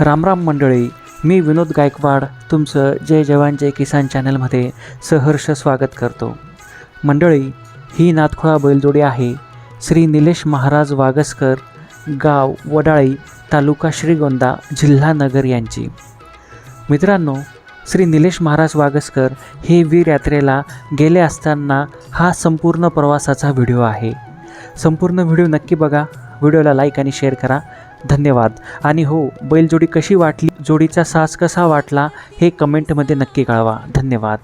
रामराम मंडळी मी विनोद गायकवाड तुमचं जय जवान जय किसान चॅनलमध्ये सहर्ष स्वागत करतो. मंडळी ही नाथखोळा बैलजोडी आहे. श्री निलेश महाराज वागसकर गाव वडाळी तालुका श्रीगोंदा जिल्हा नगर यांची. मित्रांनो श्री निलेश महाराज वागसकर हे वीर यात्रेला गेले असताना हा संपूर्ण प्रवासाचा व्हिडिओ आहे. संपूर्ण व्हिडिओ नक्की बघा. व्हिडिओला लाईक आणि शेअर करा. धन्यवाद. आणि हो बैलजोडी कशी वाटली? जोडीचा सास कसा वाटला? हे कमेंटमध्ये नक्की कळवा. धन्यवाद.